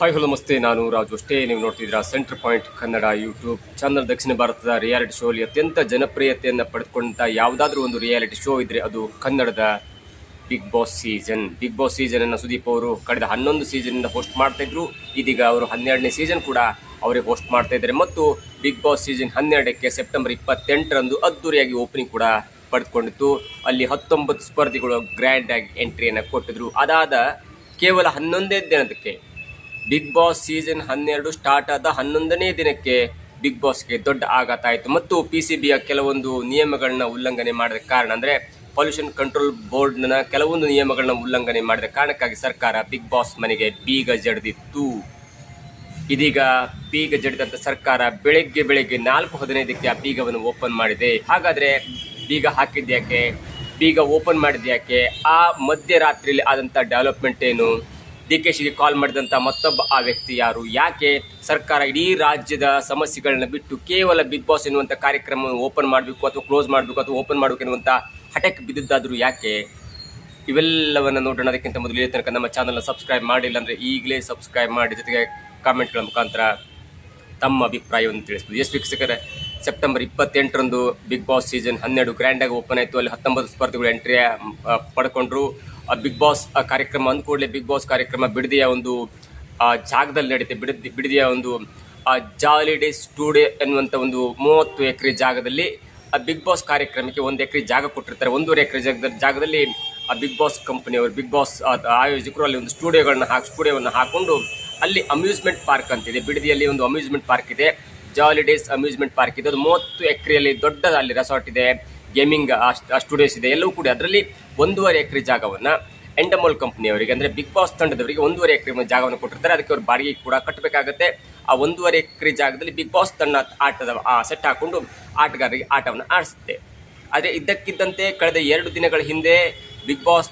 Hi hello ನಮಸ್ತೆ, ನಾನು ರಾಜು ಅಷ್ಟೇ. ನೀವು ನೋಡ್ತಿದ್ದೀರಾ centre point Kannada YouTube channel. ದಕ್ಷಿಣ ಭಾರತದ ರಿಯಾಲಿಟಿ ಶೋ ಅಲ್ಲಿ ಅತ್ಯಂತ ಜನಪ್ರಿಯತೆಯನ್ನು ಪಡೆದುಕೊಂಡಂಥ ಯಾವುದಾದ್ರೂ ಒಂದು ರಿಯಾಲಿಟಿ ಶೋ ಇದ್ರೆ ಅದು ಕನ್ನಡದ Bigg Boss season. Bigg Boss season ಅನ್ನು ಸುದೀಪ್ ಅವರು ಕಳೆದ ಹನ್ನೊಂದು ಸೀಸನ್ ಇಂದ ಹೋಸ್ಟ್ ಮಾಡ್ತಾ ಇದ್ರು. ಇದೀಗ ಅವರು ಹನ್ನೆರಡನೇ ಸೀಸನ್ ಕೂಡ ಅವರೇ ಹೋಸ್ಟ್ ಮಾಡ್ತಾ ಇದ್ದಾರೆ. ಮತ್ತು ಬಿಗ್ ಬಾಸ್ ಸೀಸನ್ ಹನ್ನೆರಡಕ್ಕೆ ಸೆಪ್ಟೆಂಬರ್ ಇಪ್ಪತ್ತೆಂಟರಂದು ಅದ್ದೂರಿಯಾಗಿ ಓಪನಿಂಗ್ ಕೂಡ ಪಡೆದುಕೊಂಡಿತ್ತು ಅಲ್ಲಿ ಹತ್ತೊಂಬತ್ತು ಸ್ಪರ್ಧಿಗಳು ಗ್ರ್ಯಾಂಡ್ ಆಗಿ ಎಂಟ್ರಿಯನ್ನು ಕೊಟ್ಟಿದ್ರು. ಅದಾದ ಕೇವಲ ಹನ್ನೊಂದೇ ದಿನದಕ್ಕೆ ಬಿಗ್ ಬಾಸ್ ಸೀಸನ್ ಹನ್ನೆರಡು ಸ್ಟಾರ್ಟ್ ಆದ ಹನ್ನೊಂದನೇ ದಿನಕ್ಕೆ ಬಿಗ್ ಬಾಸ್ಗೆ ದೊಡ್ಡ ಆಘಾತ ಆಯಿತು. ಮತ್ತು ಪಿ ಸಿ ಬಿಯ ಕೆಲವೊಂದು ನಿಯಮಗಳನ್ನ ಉಲ್ಲಂಘನೆ ಮಾಡಿದ ಕಾರಣ, ಅಂದರೆ ಪೊಲ್ಯೂಷನ್ ಕಂಟ್ರೋಲ್ ಬೋರ್ಡ್ನ ಕೆಲವೊಂದು ನಿಯಮಗಳನ್ನ ಉಲ್ಲಂಘನೆ ಮಾಡಿದ ಕಾರಣಕ್ಕಾಗಿ ಸರ್ಕಾರ ಬಿಗ್ ಬಾಸ್ ಮನೆಗೆ ಬೀಗ ಜಡಿದಿತ್ತು. ಇದೀಗ ಬೀಗ ಜಡಿದಂಥ ಸರ್ಕಾರ ಬೆಳಗ್ಗೆ ಬೆಳಗ್ಗೆ ನಾಲ್ಕು ಹದಿನೈದಕ್ಕೆ ಆ ಬೀಗವನ್ನು ಓಪನ್ ಮಾಡಿದೆ. ಹಾಗಾದರೆ ಬೀಗ ಹಾಕಿದ್ಯಾಕೆ ಬೀಗ ಓಪನ್ ಮಾಡಿದ್ಯಾಕೆ ಆ ಮಧ್ಯರಾತ್ರಿಯಲ್ಲಿ ಆದಂಥ ಡೆವಲಪ್ಮೆಂಟ್ ಏನು? ಡಿ ಕೆ ಶಿಗೆ ಕಾಲ್ ಮಾಡಿದಂಥ ಮತ್ತೊಬ್ಬ ಆ ವ್ಯಕ್ತಿ ಯಾರು? ಯಾಕೆ ಸರ್ಕಾರ ಇಡೀ ರಾಜ್ಯದ ಸಮಸ್ಯೆಗಳನ್ನ ಬಿಟ್ಟು ಕೇವಲ ಬಿಗ್ ಬಾಸ್ ಎನ್ನುವಂಥ ಕಾರ್ಯಕ್ರಮವನ್ನು ಓಪನ್ ಮಾಡಬೇಕು ಅಥವಾ ಕ್ಲೋಸ್ ಮಾಡಬೇಕು ಅಥವಾ ಓಪನ್ ಮಾಡಬೇಕು ಎನ್ನುವಂಥ ಹಠಕ್ಕೆ ಬಿದ್ದಿದ್ದಾದರೂ ಯಾಕೆ? ಇವೆಲ್ಲವನ್ನು ನೋಡೋಣ. ಅದಕ್ಕಿಂತ ಮೊದಲು ತನಕ ನಮ್ಮ ಚಾನಲ್ನ ಸಬ್ಸ್ಕ್ರೈಬ್ ಮಾಡಿಲ್ಲ ಅಂದರೆ ಈಗಲೇ ಸಬ್ಸ್ಕ್ರೈಬ್ ಮಾಡಿ, ಜೊತೆಗೆ ಕಾಮೆಂಟ್ಗಳ ಮುಖಾಂತರ ತಮ್ಮ ಅಭಿಪ್ರಾಯವನ್ನು ತಿಳಿಸ್ಬೋದು. ಎಷ್ಟು ವೀಕ್ಷಕರ ಸೆಪ್ಟೆಂಬರ್ ಇಪ್ಪತ್ತೆಂಟರಂದು ಬಿಗ್ ಬಾಸ್ ಸೀಸನ್ ಹನ್ನೆರಡು ಗ್ರ್ಯಾಂಡಾಗಿ ಓಪನ್ ಆಯಿತು. ಅಲ್ಲಿ ಹತ್ತೊಂಬತ್ತು ಸ್ಪರ್ಧಿಗಳು ಎಂಟ್ರಿ ಪಡ್ಕೊಂಡ್ರು. ಬಿಗ್ ಬಾಸ್ ಕಾರ್ಯಕ್ರಮ ಅಂದ ಕೂಡಲೇ ಬಿಗ್ ಬಾಸ್ ಕಾರ್ಯಕ್ರಮ ಬಿಡದಿಯ ಒಂದು ಜಾಗದಲ್ಲಿ ನಡೀತೆ, ಬಿಡದಿ, ಬಿಡದಿಯ ಒಂದು ಜಾಲಿ ಡೇ ಸ್ಟುಡಿಯೋ ಎನ್ನುವಂಥ ಒಂದು ಮೂವತ್ತು ಎಕರೆ ಜಾಗದಲ್ಲಿ ಆ ಬಿಗ್ ಬಾಸ್ ಕಾರ್ಯಕ್ರಮಕ್ಕೆ ಒಂದು ಎಕರೆ ಜಾಗ ಕೊಟ್ಟಿರ್ತಾರೆ. ಒಂದೂವರೆ ಎಕರೆ ಜಾಗದಲ್ಲಿ ಜಾಗದಲ್ಲಿ ಆ ಬಿಗ್ ಬಾಸ್ ಕಂಪನಿಯವರು ಬಿಗ್ ಬಾಸ್ ಆಯೋಜಕರು ಅಲ್ಲಿ ಒಂದು ಸ್ಟುಡಿಯೋಗಳನ್ನ ಹಾಕಿ, ಸ್ಟುಡಿಯೋವನ್ನು ಹಾಕೊಂಡು ಅಲ್ಲಿ ಅಮ್ಯೂಸ್ಮೆಂಟ್ ಪಾರ್ಕ್ ಅಂತಿದೆ. ಬಿಡದಿಯಲ್ಲಿ ಒಂದು ಅಮ್ಯೂಸ್ಮೆಂಟ್ ಪಾರ್ಕ್ ಇದೆ. ಜಾಲಿ ಡೇಸ್ ಅಮ್ಯೂಸ್ಮೆಂಟ್ ಪಾರ್ಕ್ ಇದೆ. ಅದು ಮೂವತ್ತು ಎಕರೆಯಲ್ಲಿ ದೊಡ್ಡದ ಅಲ್ಲಿ ರೆಸಾರ್ಟ್ ಇದೆ. ಗೇಮಿಂಗ್ ಸ್ಟುಡಿಯೋಸ್ ಇದೆ. ಎಲ್ಲವೂ ಕೂಡ ಅದರಲ್ಲಿ ಒಂದೂವರೆ ಎಕರೆ ಜಾಗವನ್ನು ಎಂಡಮೋಲ್ ಕಂಪ್ನಿಯವರಿಗೆ ಅಂದರೆ ಬಿಗ್ ಬಾಸ್ ತಂಡದವರಿಗೆ ಒಂದೂವರೆ ಎಕರೆ ಜಾಗವನ್ನು ಕೊಟ್ಟಿರ್ತಾರೆ. ಅದಕ್ಕೆ ಅವರು ಬಾಡಿಗೆ ಕೂಡ ಕಟ್ಟಬೇಕಾಗುತ್ತೆ ಆ ಒಂದೂವರೆ ಎಕರೆ ಜಾಗದಲ್ಲಿ ಬಿಗ್ ಬಾಸ್ ತಂಡ ಆಟದ ಆ ಸೆಟ್ ಹಾಕ್ಕೊಂಡು ಆಟಗಾರರಿಗೆ ಆಟವನ್ನು ಆಡಿಸುತ್ತೆ. ಆದರೆ ಇದ್ದಕ್ಕಿದ್ದಂತೆ ಕಳೆದ ಎರಡು ದಿನಗಳ ಹಿಂದೆ ಬಿಗ್ ಬಾಸ್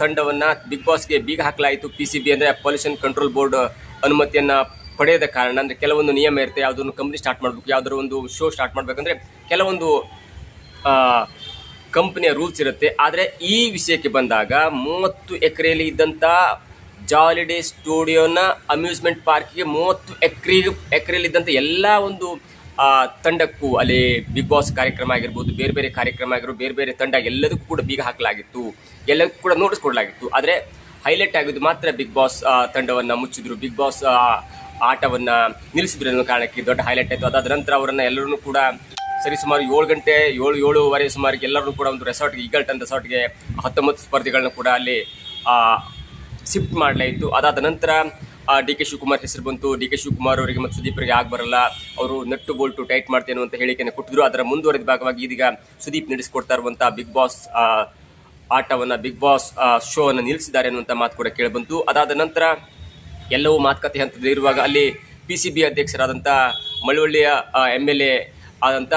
ತಂಡವನ್ನ ಬಿಗ್ ಬಾಸ್ಗೆ ಬೀಗ ಹಾಕಲಾಯಿತು. ಪಿ ಸಿ ಬಿ ಅಂದರೆ ಪೊಲ್ಯೂಷನ್ ಕಂಟ್ರೋಲ್ ಬೋರ್ಡ್ ಅನುಮತಿಯನ್ನು ಪಡೆಯದ ಕಾರಣ, ಅಂದರೆ ಕೆಲವೊಂದು ನಿಯಮ ಇರುತ್ತೆ. ಯಾವುದನ್ನು ಕಂಪ್ನಿ ಸ್ಟಾರ್ಟ್ ಮಾಡಬೇಕು, ಯಾವುದಾದ್ರು ಒಂದು ಶೋ ಸ್ಟಾರ್ಟ್ ಮಾಡಬೇಕಂದ್ರೆ ಕೆಲವೊಂದು ಕಂಪನಿಯ ರೂಲ್ಸ್ ಇರುತ್ತೆ. ಆದರೆ ಈ ವಿಷಯಕ್ಕೆ ಬಂದಾಗ ಮೂವತ್ತು ಎಕರೆಯಲ್ಲಿ ಇದ್ದಂಥ ಜಾಲಿಡೇ ಸ್ಟುಡಿಯೋನ ಅಮ್ಯೂಸ್ಮೆಂಟ್ ಪಾರ್ಕಿಗೆ ಮೂವತ್ತು ಎಕರೆ ಎಕರೆಯಲ್ಲಿದ್ದಂಥ ಎಲ್ಲ ಒಂದು ತಂಡಕ್ಕೂ ಅಲ್ಲಿ ಬಿಗ್ ಬಾಸ್ ಕಾರ್ಯಕ್ರಮ ಆಗಿರ್ಬೋದು, ಬೇರೆ ಬೇರೆ ಕಾರ್ಯಕ್ರಮ ಆಗಿರ್ಬೋದು, ಬೇರೆ ಬೇರೆ ತಂಡ ಎಲ್ಲದಕ್ಕೂ ಕೂಡ ಬೀಗ ಹಾಕಲಾಗಿತ್ತು. ಎಲ್ಲದಕ್ಕೂ ಕೂಡ ನೋಟಿಸ್ ಕೊಡಲಾಗಿತ್ತು. ಆದರೆ ಹೈಲೈಟ್ ಆಗಿದ್ದು ಮಾತ್ರ ಬಿಗ್ ಬಾಸ್ ತಂಡವನ್ನು ಮುಚ್ಚಿದ್ರು. ಬಿಗ್ ಬಾಸ್ ಆಟವನ್ನು ನಿಲ್ಲಿಸಿದ್ರು ಅನ್ನೋ ಕಾರಣಕ್ಕೆ ದೊಡ್ಡ ಹೈಲೈಟ್ ಆಯಿತು. ಅದಾದ ನಂತರ ಅವರನ್ನು ಎಲ್ಲರನ್ನೂ ಕೂಡ ಸರಿ, ಸುಮಾರು ಏಳು ಗಂಟೆ, ಏಳು, ಏಳುವರೆ ಸುಮಾರಿಗೆ ಎಲ್ಲರೂ ಕೂಡ ಒಂದು ರೆಸಾರ್ಟ್ಗೆ ಈಗಲ್ಟನ್ ರೆಸಾರ್ಟ್ಗೆ ಹತ್ತೊಂಬತ್ತು ಸ್ಪರ್ಧಿಗಳನ್ನ ಕೂಡ ಅಲ್ಲಿ ಶಿಫ್ಟ್ ಮಾಡಲಾಯಿತು. ಅದಾದ ನಂತರ ಡಿ ಕೆ ಶಿವಕುಮಾರ್ ಹೆಸರು ಬಂತು. ಡಿ ಕೆ ಶಿವಕುಮಾರ್ ಅವರಿಗೆ ಮತ್ತು ಸುದೀಪ್ರಿಗೆ ಆಗ ಬರಲ್ಲ. ಅವರು ನಟ್ಟು ಬೋಲ್ಟು ಟೈಟ್ ಮಾಡ್ತೇನೆ ಅಂತ ಹೇಳಿಕೆಯನ್ನು ಕೊಟ್ಟಿದ್ರು. ಅದರ ಮುಂದುವರೆದ ಭಾಗವಾಗಿ ಇದೀಗ ಸುದೀಪ್ ನಡೆಸಿಕೊಡ್ತಾ ಇರುವಂತಹ ಬಿಗ್ ಬಾಸ್ ಆಟವನ್ನು ಬಿಗ್ ಬಾಸ್ ಶೋವನ್ನು ನಿಲ್ಲಿಸಿದ್ದಾರೆ ಅನ್ನುವಂಥ ಮಾತು ಕೂಡ ಕೇಳಿಬಂತು. ಅದಾದ ನಂತರ ಎಲ್ಲವೂ ಮಾತುಕತೆ ಹಂತದಲ್ಲಿ ಇರುವಾಗ ಅಲ್ಲಿ ಪಿ ಸಿ ಬಿ ಅಧ್ಯಕ್ಷರಾದಂಥ ಮಳವಳ್ಳಿಯ ಎಂ ಎಲ್ ಎ ಆದಂಥ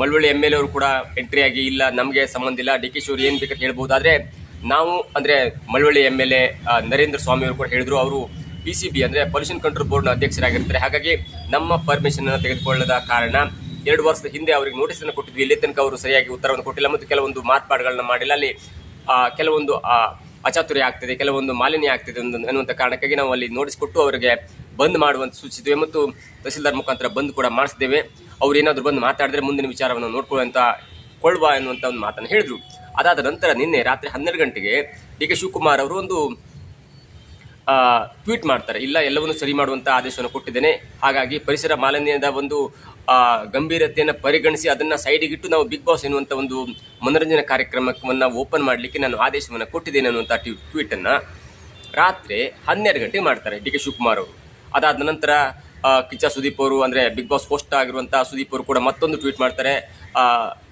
ಮಳವಳ್ಳಿ ಎಂ ಎಲ್ ಎ ಅವರು ಕೂಡ ಎಂಟ್ರಿ ಆಗಿ ಇಲ್ಲ, ನಮಗೆ ಸಂಬಂಧ ಇಲ್ಲ. ಡಿ ಕೆ ಶಿವರು ಏನು ಬೇಕಂತ ಹೇಳ್ಬೋದು ಆದರೆ ನಾವು ಅಂದರೆ Malavalli M L A Narendra Swamy ಅವರು ಕೂಡ ಹೇಳಿದರು. ಅವರು ಪಿ ಸಿ ಬಿ ಅಂದರೆ ಪೊಲ್ಯೂಷನ್ ಕಂಟ್ರೋಲ್ ಬೋರ್ಡ್ನ ಅಧ್ಯಕ್ಷರಾಗಿರ್ತಾರೆ. ಹಾಗಾಗಿ ನಮ್ಮ ಪರ್ಮಿಷನ್ ಅನ್ನು ತೆಗೆದುಕೊಳ್ಳದ ಕಾರಣ ಎರಡು ವರ್ಷದ ಹಿಂದೆ ಅವರಿಗೆ ನೋಟಿಸ್ ಅನ್ನು ಕೊಟ್ಟಿದ್ವಿ. ಇಲ್ಲಿ ತನಕ ಅವರು ಸರಿಯಾಗಿ ಉತ್ತರವನ್ನು ಕೊಟ್ಟಿಲ್ಲ ಮತ್ತು ಕೆಲವೊಂದು ಮಾರ್ಪಾಡುಗಳನ್ನ ಮಾಡಿಲ್ಲ. ಅಲ್ಲಿ ಕೆಲವೊಂದು ಅಚಾತುರ್ಯ ಆಗ್ತದೆ, ಕೆಲವೊಂದು ಮಾಲಿನ್ಯ ಆಗ್ತದೆ ಒಂದು ಅನ್ನುವಂಥ ಕಾರಣಕ್ಕಾಗಿ ನಾವು ಅಲ್ಲಿ ನೋಟಿಸ್ ಕೊಟ್ಟು ಅವರಿಗೆ ಬಂದ್ ಮಾಡುವಂತ ಸೂಚಿಸಿದ್ದೇವೆ ಮತ್ತು ತಹಸೀಲ್ದಾರ್ ಮುಖಾಂತರ ಬಂದ್ ಕೂಡ ಮಾಡಿಸಿದ್ದೇವೆ. ಅವ್ರು ಏನಾದರೂ ಬಂದು ಮಾತಾಡಿದ್ರೆ ಮುಂದಿನ ವಿಚಾರವನ್ನು ನೋಡ್ಕೊಳ್ಳುವಂತ ಕೊಳ್ಳುವ ಎನ್ನುವಂಥ ಒಂದು ಮಾತನ್ನು ಹೇಳಿದ್ರು. ಅದಾದ ನಂತರ ನಿನ್ನೆ ರಾತ್ರಿ ಹನ್ನೆರಡು ಗಂಟೆಗೆ ಡಿ ಕೆ ಶಿವಕುಮಾರ್ ಅವರು ಒಂದು ಟ್ವೀಟ್ ಮಾಡ್ತಾರೆ. ಇಲ್ಲ, ಎಲ್ಲವನ್ನು ಸರಿ ಮಾಡುವಂತ ಆದೇಶವನ್ನು ಕೊಟ್ಟಿದ್ದೇನೆ. ಹಾಗಾಗಿ ಪರಿಸರ ಮಾಲಿನ್ಯದ ಒಂದು ಗಂಭೀರತೆಯನ್ನು ಪರಿಗಣಿಸಿ ಅದನ್ನ ಸೈಡಿಗಿಟ್ಟು ನಾವು ಬಿಗ್ ಬಾಸ್ ಎನ್ನುವಂಥ ಒಂದು ಮನೋರಂಜನಾ ಕಾರ್ಯಕ್ರಮವನ್ನು ಓಪನ್ ಮಾಡಲಿಕ್ಕೆ ನಾನು ಆದೇಶವನ್ನು ಕೊಟ್ಟಿದ್ದೇನೆ ಅನ್ನುವಂಥ ಟ್ವೀಟ್ ಅನ್ನ ರಾತ್ರಿ ಹನ್ನೆರಡು ಗಂಟೆ ಮಾಡ್ತಾರೆ ಡಿ ಕೆ ಶಿವಕುಮಾರ್ ಅವರು. ಅದಾದ ನಂತರ ಕಿಚ್ಚ ಸುದೀಪ್ ಅವರು ಅಂದರೆ ಬಿಗ್ ಬಾಸ್ ಪೋಸ್ಟ್ ಆಗಿರುವಂಥ ಸುದೀಪ್ ಅವರು ಕೂಡ ಮತ್ತೊಂದು ಟ್ವೀಟ್ ಮಾಡ್ತಾರೆ.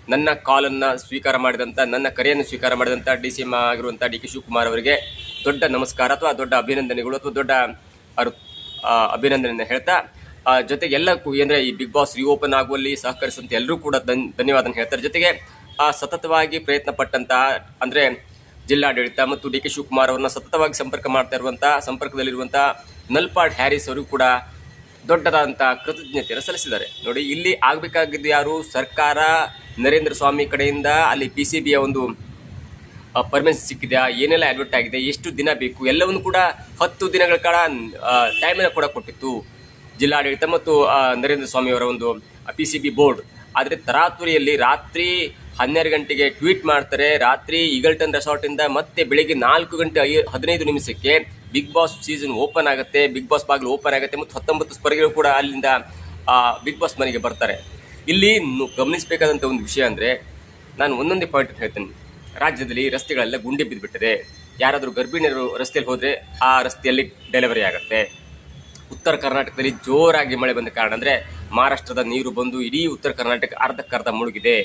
ನನ್ನ ಕಾಲನ್ನು ಸ್ವೀಕಾರ ಮಾಡಿದಂಥ ನನ್ನ ಕರೆಯನ್ನು ಸ್ವೀಕಾರ ಮಾಡಿದಂಥ ಡಿ ಸಿ ಎಂ ಆಗಿರುವಂಥ ಡಿ ಕೆ ಶಿವಕುಮಾರ್ ಅವರಿಗೆ ದೊಡ್ಡ ನಮಸ್ಕಾರ ಅಥವಾ ದೊಡ್ಡ ಅಭಿನಂದನೆಗಳು ಅಥವಾ ದೊಡ್ಡ ಅವರು ಅಭಿನಂದನೆಯನ್ನು ಹೇಳ್ತಾ ಜೊತೆಗೆ ಎಲ್ಲ ಅಂದರೆ ಈ ಬಿಗ್ ಬಾಸ್ ರಿಓಪನ್ ಆಗುವಲ್ಲಿ ಸಹಕರಿಸುವಂಥ ಎಲ್ಲರೂ ಕೂಡ ಧನ್ ಧನ್ಯವಾದನ ಹೇಳ್ತಾರೆ. ಜೊತೆಗೆ, ಆ, ಸತತವಾಗಿ ಪ್ರಯತ್ನ ಪಟ್ಟಂತಹ ಅಂದರೆ ಜಿಲ್ಲಾಡಳಿತ ಮತ್ತು ಡಿ ಕೆ ಶಿವಕುಮಾರ್ ಅವರನ್ನ ಸತತವಾಗಿ ಸಂಪರ್ಕ ಮಾಡ್ತಾ ಇರುವಂಥ ಸಂಪರ್ಕದಲ್ಲಿರುವಂಥ ನಲ್ಪಾಡ್ ಹ್ಯಾರಿಸ್ ಅವರು ಕೂಡ ದೊಡ್ಡದಾದಂಥ ಕೃತಜ್ಞತೆಯನ್ನು ಸಲ್ಲಿಸಿದ್ದಾರೆ. ನೋಡಿ, ಇಲ್ಲಿ ಆಗಬೇಕಾಗಿದ್ದು ಯಾರು? ಸರ್ಕಾರ, ನರೇಂದ್ರ ಸ್ವಾಮಿ ಕಡೆಯಿಂದ ಅಲ್ಲಿ ಪಿ ಸಿ ಬಿಯ ಒಂದು ಪರ್ಮಿಷನ್ ಸಿಕ್ಕಿದೆಯಾ? ಏನೆಲ್ಲ ಅಡ್ವರ್ಟ್ ಆಗಿದೆ? ಎಷ್ಟು ದಿನ ಬೇಕು? ಎಲ್ಲವನ್ನು ಕೂಡ ಹತ್ತು ದಿನಗಳ ಕಾಲ ಟೈಮನ್ನು ಕೂಡ ಕೊಟ್ಟಿತ್ತು. ಜಿಲ್ಲಾಡಳಿತ ಮತ್ತು ನರೇಂದ್ರ ಸ್ವಾಮಿಯವರ ಒಂದು ಪಿ ಸಿ ಬಿ ಬೋರ್ಡ್. ಆದರೆ ತರಾತುರಿಯಲ್ಲಿ ರಾತ್ರಿ ಹನ್ನೆರಡು ಗಂಟೆಗೆ ಟ್ವೀಟ್ ಮಾಡ್ತಾರೆ. ರಾತ್ರಿ ಈಗಲ್ಟನ್ ರೆಸಾರ್ಟಿಂದ ಮತ್ತೆ ಬೆಳಿಗ್ಗೆ ನಾಲ್ಕು ಗಂಟೆ ಐ, ಹದಿನೈದು ನಿಮಿಷಕ್ಕೆ ಬಿಗ್ ಬಾಸ್ ಸೀಸನ್ ಓಪನ್ ಆಗುತ್ತೆ ಬಿಗ್ ಬಾಸ್ ಬಾಗಿಲು ಓಪನ್ ಆಗುತ್ತೆ ಮತ್ತು ಹತ್ತೊಂಬತ್ತು ಸ್ಪರ್ಧಿಗಳು ಕೂಡ ಅಲ್ಲಿಂದ ಬಿಗ್ ಬಾಸ್ ಮನೆಗೆ ಬರ್ತಾರೆ. ಇಲ್ಲಿ ಗಮನಿಸಬೇಕಾದಂಥ ಒಂದು ವಿಷಯ ಅಂದರೆ, ನಾನು ಒಂದೊಂದೇ ಪಾಯಿಂಟ್ ಹೇಳ್ತೇನೆ. ರಾಜ್ಯದಲ್ಲಿ ರಸ್ತೆಗಳೆಲ್ಲ ಗುಂಡಿ ಬಿದ್ದುಬಿಟ್ಟಿದೆ ಯಾರಾದರೂ ಗರ್ಭಿಣಿಯರು ರಸ್ತೆಯಲ್ಲಿ ಹೋದರೆ ಆ ರಸ್ತೆಯಲ್ಲಿ ಡೆಲಿವರಿ ಆಗುತ್ತೆ. ಉತ್ತರ ಕರ್ನಾಟಕದಲ್ಲಿ ಜೋರಾಗಿ ಮಳೆ ಬಂದ ಕಾರಣ ಅಂದರೆ, ಮಹಾರಾಷ್ಟ್ರದ ನೀರು ಬಂದು ಇಡೀ ಉತ್ತರ ಕರ್ನಾಟಕ ಅರ್ಧಕ್ಕರ್ಧ ಮುಳುಗಿದೆ.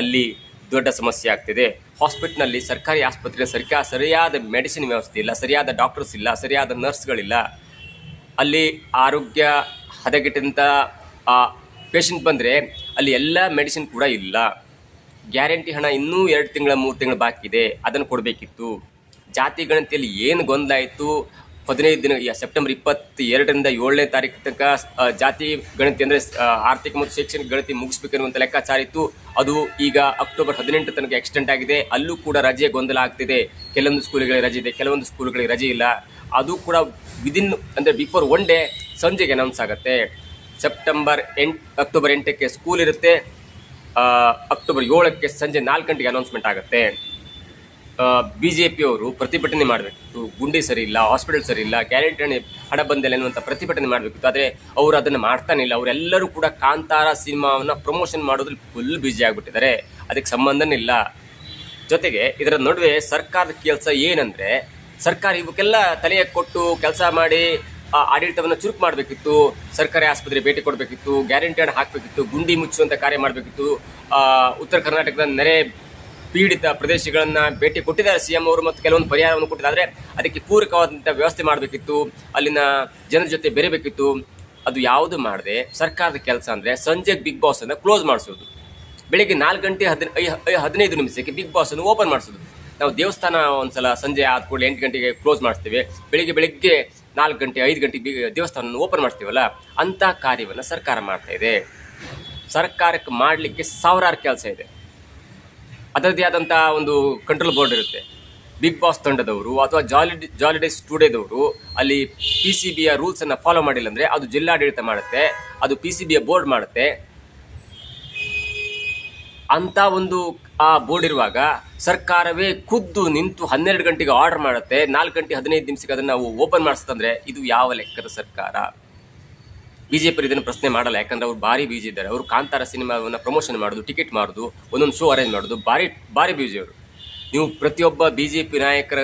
ಅಲ್ಲಿ ದೊಡ್ಡ ಸಮಸ್ಯೆ ಆಗ್ತಿದೆ. ಹಾಸ್ಪಿಟ್ಲ್ನಲ್ಲಿ ಸರ್ಕಾರಿ ಆಸ್ಪತ್ರೆ ಸರ್ಕಾ, ಸರಿಯಾದ ಮೆಡಿಸಿನ್ ವ್ಯವಸ್ಥೆ ಇಲ್ಲ, ಸರಿಯಾದ ಡಾಕ್ಟರ್ಸ್ ಇಲ್ಲ, ಸರಿಯಾದ ನರ್ಸ್ಗಳಿಲ್ಲ. ಅಲ್ಲಿ ಆರೋಗ್ಯ ಹದಗೆಟ್ಟಂಥ ಪೇಷಂಟ್ ಬಂದರೆ ಅಲ್ಲಿ ಎಲ್ಲ ಮೆಡಿಸಿನ್ ಕೂಡ ಇಲ್ಲ. ಗ್ಯಾರಂಟಿ ಹಣ ಇನ್ನೂ ಎರಡು ತಿಂಗಳ, ಮೂರು ತಿಂಗಳು ಬಾಕಿ ಇದೆ, ಅದನ್ನು ಕೊಡಬೇಕಿತ್ತು. ಜಾತಿ ಗಣತಿಯಲ್ಲಿ ಏನು ಗೊಂದಲ ಆಯಿತು? ಹದಿನೈದು ದಿನ ಸೆಪ್ಟೆಂಬರ್ ಇಪ್ಪತ್ತ ಎರಡರಿಂದ ಏಳನೇ ತಾರೀಕು ತನಕ ಜಾತಿ ಗಣತಿ ಅಂದರೆ ಆರ್ಥಿಕ ಮತ್ತು ಶೈಕ್ಷಣಿಕ ಗಣತಿ ಮುಗಿಸ್ಬೇಕನ್ನುವಂಥ ಲೆಕ್ಕಾಚಾರ ಇತ್ತು. ಅದು ಈಗ ಅಕ್ಟೋಬರ್ ಹದಿನೆಂಟು ತನಕ ಎಕ್ಸ್ಟೆಂಡ್ ಆಗಿದೆ. ಅಲ್ಲೂ ಕೂಡ ರಜೆ ಗೊಂದಲ ಆಗ್ತಿದೆ. ಕೆಲವೊಂದು ಸ್ಕೂಲ್ಗಳಿಗೆ ರಜೆ ಇದೆ, ಕೆಲವೊಂದು ಸ್ಕೂಲ್ಗಳಿಗೆ ರಜೆ ಇಲ್ಲ. ಅದು ಕೂಡ ವಿದಿನ್ ಅಂದರೆ ಬಿಫೋರ್ ಒನ್ ಡೇ ಸಂಜೆಗೆ ಅನೌನ್ಸ್ ಆಗುತ್ತೆ. ಸೆಪ್ಟೆಂಬರ್ ಎಂಟು, ಅಕ್ಟೋಬರ್ ಎಂಟಕ್ಕೆ ಸ್ಕೂಲ್ ಇರುತ್ತೆ. ಅಕ್ಟೋಬರ್ ಏಳಕ್ಕೆ ಸಂಜೆ ನಾಲ್ಕು ಗಂಟೆಗೆ ಅನೌನ್ಸ್ಮೆಂಟ್ ಆಗುತ್ತೆ. ಬಿ ಜೆ ಪಿಯವರು ಪ್ರತಿಭಟನೆ ಮಾಡಬೇಕಿತ್ತು ಗುಂಡಿ ಸರಿ ಇಲ್ಲ, ಹಾಸ್ಪಿಟಲ್ ಸರಿ ಇಲ್ಲ ಗ್ಯಾರಂಟಿ ಹಣ ಬಂದಿಲ್ಲ ಅನ್ನುವಂಥ ಪ್ರತಿಭಟನೆ ಮಾಡಬೇಕಿತ್ತು ಆದರೆ ಅವರು ಅದನ್ನು ಮಾಡ್ತಾನೆ ಇಲ್ಲ. ಅವರೆಲ್ಲರೂ ಕೂಡ ಕಾಂತಾರ ಸಿನಿಮಾವನ್ನು ಪ್ರಮೋಷನ್ ಮಾಡೋದ್ರಲ್ಲಿ ಫುಲ್ ಬ್ಯುಸಿ ಆಗಿಬಿಟ್ಟಿದ್ದಾರೆ. ಅದಕ್ಕೆ ಸಂಬಂಧನೇ ಇಲ್ಲ. ಜೊತೆಗೆ ಇದರ ನಡುವೆ ಸರ್ಕಾರದ ಕೆಲಸ ಏನಂದರೆ, ಸರ್ಕಾರ ಇವಕ್ಕೆಲ್ಲ ತಲೆಯ ಕೊಟ್ಟು ಕೆಲಸ ಮಾಡಿ ಆಡಳಿತವನ್ನು ಚುರುಕು ಮಾಡಬೇಕಿತ್ತು. ಸರ್ಕಾರಿ ಆಸ್ಪತ್ರೆ ಭೇಟಿ ಕೊಡಬೇಕಿತ್ತು. ಗ್ಯಾರಂಟಿ ಹಾಕಬೇಕಿತ್ತು. ಗುಂಡಿ ಮುಚ್ಚುವಂಥ ಕಾರ್ಯ ಮಾಡಬೇಕಿತ್ತು. ಉತ್ತರ ಕರ್ನಾಟಕದ ನೆರೆ ಪೀಡಿತ ಪ್ರದೇಶಗಳನ್ನ ಭೇಟಿ ಕೊಟ್ಟಿದ್ದಾರೆ ಸಿ ಎಂ ಅವರು ಮತ್ತು ಕೆಲವೊಂದು ಪರಿಹಾರವನ್ನು ಕೊಟ್ಟಿದ್ದಾರೆ. ಅದಕ್ಕೆ ಪೂರಕವಾದಂಥ ವ್ಯವಸ್ಥೆ ಮಾಡಬೇಕಿತ್ತು. ಅಲ್ಲಿನ ಜನರ ಜೊತೆ ಬೆರೆಯಬೇಕಿತ್ತು ಅದು ಯಾವುದು ಮಾಡದೆ ಸರ್ಕಾರದ ಕೆಲಸ ಅಂದರೆ ಸಂಜೆ ಬಿಗ್ ಬಾಸ್ ಅನ್ನು ಕ್ಲೋಸ್ ಮಾಡಿಸೋದು. ಬೆಳಿಗ್ಗೆ ನಾಲ್ಕು ಗಂಟೆ ಹದಿನ ಐ- ಐ- ಹದಿನೈದು ನಿಮಿಷಕ್ಕೆ ಬಿಗ್ ಬಾಸ್ ಅನ್ನು ಓಪನ್ ಮಾಡಿಸೋದು. ನಾವು ದೇವಸ್ಥಾನ ಒಂದ್ಸಲ ಸಂಜೆ ಆದ ಕೂಡಲೇ ಎಂಟು ಗಂಟೆಗೆ ಕ್ಲೋಸ್ ಮಾಡ್ತೀವಿ ಬೆಳಿಗ್ಗೆ ಬೆಳಿಗ್ಗೆ ನಾಲ್ಕು ಗಂಟೆ ಐದು ಗಂಟೆಗೆ ದೇವಸ್ಥಾನವನ್ನು ದೇವಸ್ಥಾನ ಓಪನ್ ಮಾಡ್ತೀವಲ್ಲ, ಅಂಥ ಕಾರ್ಯವನ್ನು ಸರ್ಕಾರ ಮಾಡ್ತಾ ಇದೆ. ಸರ್ಕಾರಕ್ಕೆ ಮಾಡಲಿಕ್ಕೆ ಸಾವಿರಾರು ಕೆಲಸ ಇದೆ. ಅದರದ್ದೇ ಆದಂಥ ಒಂದು ಕಂಟ್ರೋಲ್ ಬೋರ್ಡ್ ಇರುತ್ತೆ. ಬಿಗ್ ಬಾಸ್ ತಂಡದವರು ಅಥವಾ ಜಾಲಿಡಿ ಜಾಲಿಡೇಸ್ ಸ್ಟುಡಿಯೋದವರು ಅಲ್ಲಿ ಪಿ ಸಿ ಬಿಯ ರೂಲ್ಸನ್ನು ಫಾಲೋ ಮಾಡಿಲ್ಲ ಅಂದರೆ ಅದು ಜಿಲ್ಲಾಡಳಿತ ಮಾಡುತ್ತೆ, ಅದು ಪಿ ಸಿ ಬಿಯ ಬೋರ್ಡ್ ಮಾಡುತ್ತೆ. ಅಂತ ಒಂದು ಆ ಬೋರ್ಡ್ ಇರುವಾಗ ಸರ್ಕಾರವೇ ಖುದ್ದು ನಿಂತು ಹನ್ನೆರಡು ಗಂಟೆಗೆ ಆರ್ಡರ್ ಮಾಡುತ್ತೆ, ನಾಲ್ಕು ಗಂಟೆ ಹದಿನೈದು ನಿಮಿಷಕ್ಕೆ ಅದನ್ನು ನಾವು ಓಪನ್ ಮಾಡಿಸ್ತಂದ್ರೆ ಇದು ಯಾವ ಲೆಕ್ಕದ ಸರ್ಕಾರ? ಬಿಜೆಪಿ ಇದನ್ನು ಪ್ರಶ್ನೆ ಮಾಡಲ್ಲ. ಯಾಕಂದ್ರೆ ಅವ್ರು ಭಾರಿ ಬೀಜಿ ಇದ್ದಾರೆ. ಅವರು ಕಾಂತಾರ ಸಿನಿಮಾವನ್ನು ಪ್ರಮೋಷನ್ ಮಾಡೋದು ಟಿಕೆಟ್ ಮಾಡೋದು, ಒಂದೊಂದು ಶೋ ಅರೇಂಜ್ ಮಾಡೋದು, ಭಾರಿ ಭಾರಿ ಬೀಜಿ ಅವರು. ನೀವು ಪ್ರತಿಯೊಬ್ಬ ಬಿ ಜೆ ಪಿ ನಾಯಕರ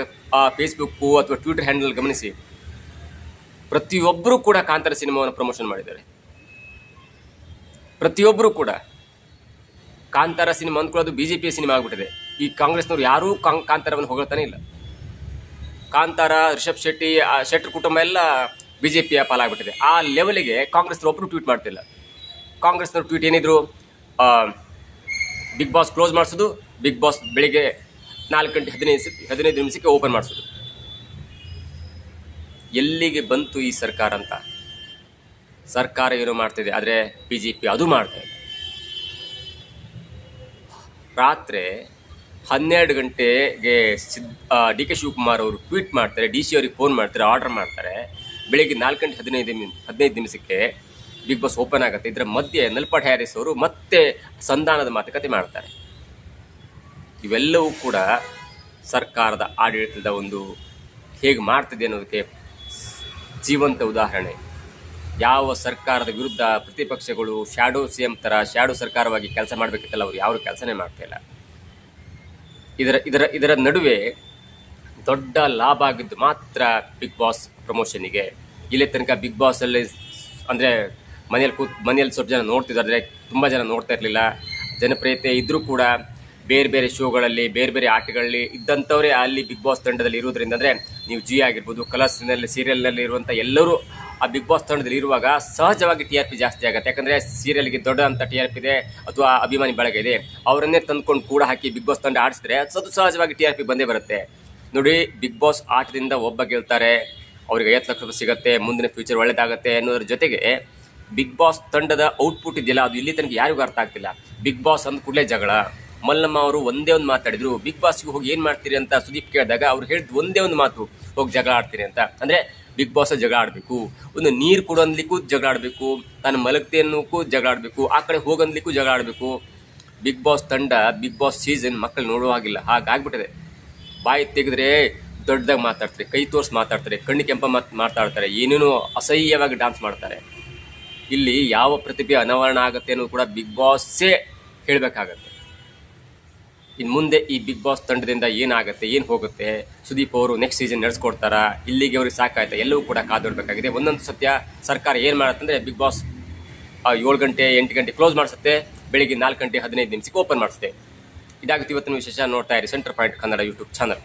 ಫೇಸ್ಬುಕ್ಕು ಅಥವಾ ಟ್ವಿಟರ್ ಹ್ಯಾಂಡಲ್ ಗಮನಿಸಿ. ಪ್ರತಿಯೊಬ್ಬರೂ ಕೂಡ ಕಾಂತಾರ ಸಿನಿಮಾವನ್ನು ಪ್ರಮೋಷನ್ ಮಾಡಿದ್ದಾರೆ. ಪ್ರತಿಯೊಬ್ಬರೂ ಕೂಡ. ಕಾಂತಾರ ಸಿನಿಮಾ ಅಂದ್ಕೊಳ್ಳೋದು ಬಿ ಜೆ ಪಿ ಸಿನಿಮಾ ಆಗ್ಬಿಟ್ಟಿದೆ. ಈ ಕಾಂಗ್ರೆಸ್ನವ್ರು ಯಾರೂ ಕಾಂತಾರವನ್ನು ಹೊಗಳ್ತಾನೆ ಇಲ್ಲ. ಕಾಂತಾರ, ರಿಷಬ್ ಶೆಟ್ಟಿ ಶೆಟ್ಟರ್ ಕುಟುಂಬ ಎಲ್ಲ ಬಿ ಜೆ ಪಿಯ ಪಾಲಾಗ್ಬಿಟ್ಟಿದೆ. ಆ ಲೆವೆಲಿಗೆ ಕಾಂಗ್ರೆಸ್ನವ್ರು ಒಬ್ಬರು ಟ್ವೀಟ್ ಮಾಡ್ತಿಲ್ಲ. ಕಾಂಗ್ರೆಸ್ನವ್ರು ಟ್ವೀಟ್ ಏನಿದ್ರು ಬಿಗ್ ಬಾಸ್ ಕ್ಲೋಸ್ ಮಾಡಿಸೋದು ಬಿಗ್ ಬಾಸ್ ಬೆಳಿಗ್ಗೆ ನಾಲ್ಕು ಗಂಟೆ ಹದಿನೈದು ಹದಿನೈದು ನಿಮಿಷಕ್ಕೆ ಓಪನ್ ಮಾಡಿಸೋದು. ಎಲ್ಲಿಗೆ ಬಂತು ಈ ಸರ್ಕಾರ ಅಂತ? ಸರ್ಕಾರ ಏನು ಮಾಡ್ತಿದೆ, ಆದರೆ ಬಿ ಜೆ ಪಿ ಅದು ಮಾಡ್ತಾ ಇದೆ ರಾತ್ರಿ ಹನ್ನೆರಡು ಗಂಟೆಗೆ ಸಿದ್ ಡಿ ಕೆ ಶಿವಕುಮಾರ್ ಅವರು ಟ್ವೀಟ್ ಮಾಡ್ತಾರೆ, ಡಿ ಸಿ ಅವ್ರಿಗೆ ಫೋನ್ ಮಾಡ್ತಾರೆ ಆರ್ಡರ್ ಮಾಡ್ತಾರೆ. ಬೆಳಿಗ್ಗೆ ನಾಲ್ಕು ಗಂಟೆ ಹದಿನೈದು ನಿಮಿ ಹದಿನೈದು ನಿಮಿಷಕ್ಕೆ ಬಿಗ್ ಬಾಸ್ ಓಪನ್ ಆಗುತ್ತೆ. ಇದರ ಮಧ್ಯೆ ನಲ್ಪಟ್ ಹ್ಯಾರಿಸ್ ಅವರು ಮತ್ತೆ ಸಂಧಾನದ ಮಾತುಕತೆ ಮಾಡ್ತಾರೆ. ಇವೆಲ್ಲವೂ ಕೂಡ ಸರ್ಕಾರದ ಆಡಳಿತದ ಒಂದು ಹೇಗೆ ಮಾಡ್ತಿದೆ ಅನ್ನೋದಕ್ಕೆ ಜೀವಂತ ಉದಾಹರಣೆ. ಯಾವ ಸರ್ಕಾರದ ವಿರುದ್ಧ ಪ್ರತಿಪಕ್ಷಗಳು ಶ್ಯಾಡೋ ಸಿ ಎಂ ಥರ ಶ್ಯಾಡೋ ಸರ್ಕಾರವಾಗಿ ಕೆಲಸ ಮಾಡಬೇಕಿತ್ತಲ್ಲ, ಅವರು ಯಾರು ಕೆಲಸನೇ ಮಾಡ್ತಾ ಇಲ್ಲ. ಇದರ ಇದರ ಇದರ ನಡುವೆ ದೊಡ್ಡ ಲಾಭ ಆಗಿದ್ದು ಮಾತ್ರ ಬಿಗ್ ಬಾಸ್ ಪ್ರಮೋಷನಿಗೆ ಇಲ್ಲೇ ತನಕ ಬಿಗ್ ಬಾಸಲ್ಲಿ ಅಂದರೆ ಮನೆಯಲ್ಲಿ ಕೂತ್, ಮನೆಯಲ್ಲಿ ಸ್ವಲ್ಪ ಜನ ನೋಡ್ತಿದ್ದಾರೆ. ತುಂಬ ಜನ ನೋಡ್ತಾ ಇರಲಿಲ್ಲ. ಜನಪ್ರಿಯತೆ ಇದ್ದರೂ ಕೂಡ ಬೇರೆ ಬೇರೆ ಶೋಗಳಲ್ಲಿ, ಬೇರೆ ಬೇರೆ ಆಟಗಳಲ್ಲಿ ಇದ್ದಂಥವರೇ ಅಲ್ಲಿ ಬಿಗ್ ಬಾಸ್ ತಂಡದಲ್ಲಿ ಇರೋದ್ರಿಂದ ಅಂದರೆ ನೀವು ಜಿ ಆಗಿರ್ಬೋದು, ಕಲರ್ಸ್ನಲ್ಲಿ ಸೀರಿಯಲ್ನಲ್ಲಿ ಇರುವಂಥ ಎಲ್ಲರೂ ಆ ಬಿಗ್ ಬಾಸ್ ತಂಡದಲ್ಲಿ ಇರುವಾಗ ಸಹಜವಾಗಿ ಟಿ ಆರ್ ಪಿ ಜಾಸ್ತಿ ಆಗುತ್ತೆ. ಯಾಕಂದರೆ ಸೀರಿಯಲ್ಗೆ ದೊಡ್ಡ ಅಂತ ಟಿ ಆರ್ ಪಿ ಇದೆ ಅಥವಾ ಅಭಿಮಾನಿ ಬಳಗ ಇದೆ. ಅವರನ್ನೇ ತಂದ್ಕೊಂಡು ಕೂಡ ಹಾಕಿ ಬಿಗ್ ಬಾಸ್ ತಂಡ ಆಡಿಸಿದ್ರೆ ಅದು ಸಹಜವಾಗಿ ಟಿ ಆರ್ ಪಿ ಬಂದೇ ಬರುತ್ತೆ. ನೋಡಿ ಬಿಗ್ ಬಾಸ್ ಆಟದಿಂದ ಒಬ್ಬ ಗೆಲ್ತಾರೆ. ಅವ್ರಿಗೆ ಐವತ್ತು ಲಕ್ಷ ರೂಪಾಯಿ ಸಿಗುತ್ತೆ, ಮುಂದಿನ ಫ್ಯೂಚರ್ ಒಳ್ಳೇದಾಗುತ್ತೆ ಅನ್ನೋದ್ರ ಜೊತೆಗೆ ಬಿಗ್ ಬಾಸ್ ತಂಡದ ಔಟ್ಪುಟ್ ಇದೆಯಲ್ಲ, ಅದು ಇಲ್ಲಿ ತನಕ ಯಾರಿಗೂ ಅರ್ಥ ಆಗ್ತಿಲ್ಲ. ಬಿಗ್ ಬಾಸ್ ಅಂದ ಕೂಡಲೇ ಜಗಳ. ಮಲ್ಲಮ್ಮ ಅವರು ಒಂದೇ ಒಂದು ಮಾತಾಡಿದ್ರು ಬಿಗ್ ಬಾಸ್ಗೆ ಹೋಗಿ ಏನು ಮಾಡ್ತೀರಿ ಅಂತ ಸುದೀಪ್ ಕೇಳಿದಾಗ ಅವ್ರು ಹೇಳಿದ್ ಒಂದೇ ಒಂದು ಮಾತು, ಹೋಗಿ ಜಗಳ ಆಡ್ತೀರಿ ಅಂತ. ಅಂದ್ರೆ ಬಿಗ್ ಬಾಸ್ ಜಗಳ ಆಡಬೇಕು, ಒಂದು ನೀರು ಕೊಡೋನ್ಲಿಕ್ಕೂ ಜಗಳ ಆಡಬೇಕು ತಾನು ಮಲಗ್ತೆ ಜಗಳ ಆಡಬೇಕು, ಆ ಕಡೆ ಹೋಗಂದ್ಲಿಕ್ಕೂ ಜಗಳ ಆಡಬೇಕು. ಬಿಗ್ ಬಾಸ್ ತಂಡ ಬಿಗ್ ಬಾಸ್ ಸೀಸನ್ ಮಕ್ಕಳು ನೋಡುವಾಗಿಲ್ಲ, ಹಾಗಾಗ್ಬಿಟ್ಟಿದೆ. ಬಾಯಿ ತೆಗೆದ್ರೆ ದೊಡ್ಡದಾಗಿ ಮಾತಾಡ್ತಾರೆ, ಕೈ ತೋರಿಸಿ ಮಾತಾಡ್ತಾರೆ, ಕಣ್ಣು ಕೆಂಪ ಮಾತು, ಮಾತಾಡ್ತಾರೆ, ಏನೇನೋ ಅಸಹ್ಯವಾಗಿ ಡ್ಯಾನ್ಸ್ ಮಾಡ್ತಾರೆ. ಇಲ್ಲಿ ಯಾವ ಪ್ರತಿಭೆ ಅನಾವರಣ ಆಗುತ್ತೆ ಅನ್ನೋದು ಕೂಡ ಬಿಗ್ ಬಾಸೇ ಹೇಳಬೇಕಾಗತ್ತೆ. ಇನ್ನು ಮುಂದೆ ಈ ಬಿಗ್ ಬಾಸ್ ತಂಡದಿಂದ ಏನಾಗುತ್ತೆ, ಏನು ಹೋಗುತ್ತೆ, ಸುದೀಪ್ ಅವರು ನೆಕ್ಸ್ಟ್ ಸೀಸನ್ ನಡೆಸ್ಕೊಡ್ತಾರಾ, ಇಲ್ಲಿಗೆ ಅವ್ರಿಗೆ ಸಾಕಾಯ್ತು, ಎಲ್ಲವೂ ಕೂಡ ಕಾದೊಡ್ಬೇಕಾಗಿದೆ. ಒಂದೊಂದು ಸತ್ಯ ಸರ್ಕಾರ ಏನು ಮಾಡುತ್ತಂದರೆ ಬಿಗ್ ಬಾಸ್ ಏಳು ಗಂಟೆ, ಎಂಟು ಗಂಟೆ ಕ್ಲೋಸ್ ಮಾಡಿಸುತ್ತೆ, ಬೆಳಿಗ್ಗೆ ನಾಲ್ಕು ಗಂಟೆ ಹದಿನೈದು ನಿಮಿಷಕ್ಕೆ ಓಪನ್ ಮಾಡಿಸುತ್ತೆ. ಇದಾಗುತ್ತೆ ಇವತ್ತಿನ ವಿಶೇಷ ನೋಡ್ತಾ ಇರಿ centre point Kannada YouTube channel